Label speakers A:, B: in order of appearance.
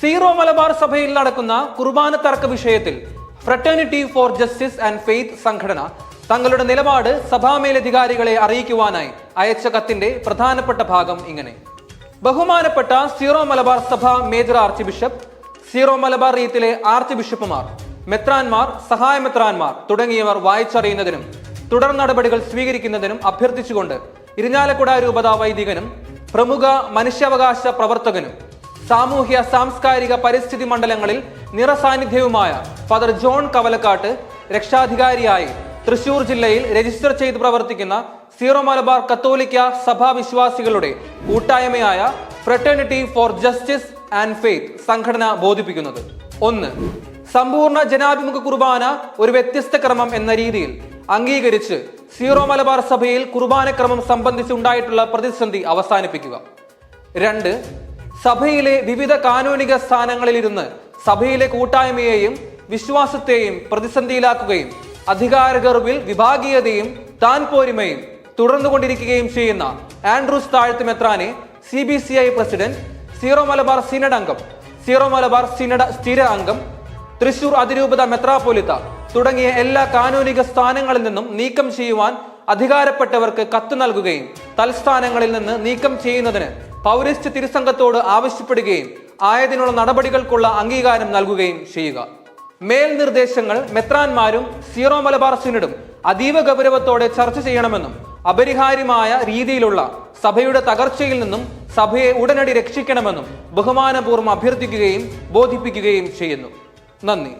A: Zero Malabar സഭയിൽ നടക്കുന്ന കുർബാന തർക്ക വിഷയത്തിൽ fraternity for justice and faith സംഘടന തങ്ങളുടെ നിലപാട് സഭാമേലധികാരികളെ അറിയിക്കുവാനായി അയച്ച കത്തിന്റെ പ്രധാനപ്പെട്ട ഭാഗം ഇങ്ങനെ. ബഹുമാനപ്പെട്ട Syro Malabar Sabha major archbishop Syro Malabar റീത്തിലെ arch ബിഷപ്പുമാർ മെത്രാൻമാർ സഹായ മെത്രാൻമാർ തുടങ്ങിയവർ വായിച്ചറിയുന്നതിനും തുടർ നടപടികൾ സ്വീകരിക്കുന്നതിനും അഭ്യർത്ഥിച്ചുകൊണ്ട് ഇരിഞ്ഞാലക്കുട രൂപതാ വൈദികനും പ്രമുഖ മനുഷ്യാവകാശ പ്രവർത്തകനും സാമൂഹ്യ സാംസ്കാരിക പരിസ്ഥിതി മണ്ഡലങ്ങളിൽ നിറസാന്നിധ്യവുമായ ഫാദർ ജോൺ കവലക്കാട്ട് രക്ഷാധികാരിയായി തൃശൂർ ജില്ലയിൽ രജിസ്റ്റർ ചെയ്ത് പ്രവർത്തിക്കുന്ന സീറോ മലബാർ കത്തോലിക്ക സഭാ വിശ്വാസികളുടെ കൂട്ടായ്മയായ fraternity for justice and faith സംഘടന ബോധിപ്പിക്കുന്നത്. ഒന്ന് സമ്പൂർണ ജനാഭിമുഖ കുർബാന ഒരു വ്യത്യസ്ത ക്രമം എന്ന രീതിയിൽ അംഗീകരിച്ച് സീറോ മലബാർ സഭയിൽ കുർബാനക്രമം സംബന്ധിച്ചുണ്ടായിട്ടുള്ള പ്രതിസന്ധി അവസാനിപ്പിക്കുക. രണ്ട് സഭയിലെ വിവിധ കാനൂനിക സ്ഥാനങ്ങളിലിരുന്ന് സഭയിലെ കൂട്ടായ്മയെയും വിശ്വാസത്തെയും പ്രതിസന്ധിയിലാക്കുകയും അധികാരഗർവിൽ വിഭാഗീയതയും താൻ പോരിമയും തുടർന്നുകൊണ്ടിരിക്കുകയും ചെയ്യുന്ന Andrews Thazhath മെത്രാനെ C B C I president Syro Malabar synod അംഗം സീറോ മലബാർ സിനഡ് സ്ഥിര അംഗം തൃശൂർ അതിരൂപത മെത്രാപോലിത്ത തുടങ്ങിയ എല്ലാ കാനൂനിക സ്ഥാനങ്ങളിൽ നിന്നും നീക്കം ചെയ്യുവാൻ അധികാരപ്പെട്ടവർക്ക് കത്ത് നൽകുകയും തൽസ്ഥാനങ്ങളിൽ നിന്ന് നീക്കം ചെയ്യുന്നതിന് പൗരസ്ത്യ തിരുസംഘത്തോട് ആവശ്യപ്പെടുകയും ആയതിനുള്ള നടപടികൾക്കുള്ള അംഗീകാരം നൽകുകയും ചെയ്യുക. മേൽനിർദ്ദേശങ്ങൾ മെത്രാന്മാരും സീറോ മലബാർ സിനഡും അതീവ ഗൗരവത്തോടെ ചർച്ച ചെയ്യണമെന്നും അപരിഹാര്യമായ രീതിയിലുള്ള സഭയുടെ തകർച്ചയിൽ നിന്നും സഭയെ ഉടനടി രക്ഷിക്കണമെന്നും ബഹുമാനപൂർവം അഭ്യർത്ഥിക്കുകയും ബോധിപ്പിക്കുകയും ചെയ്യുന്നു. നന്ദി.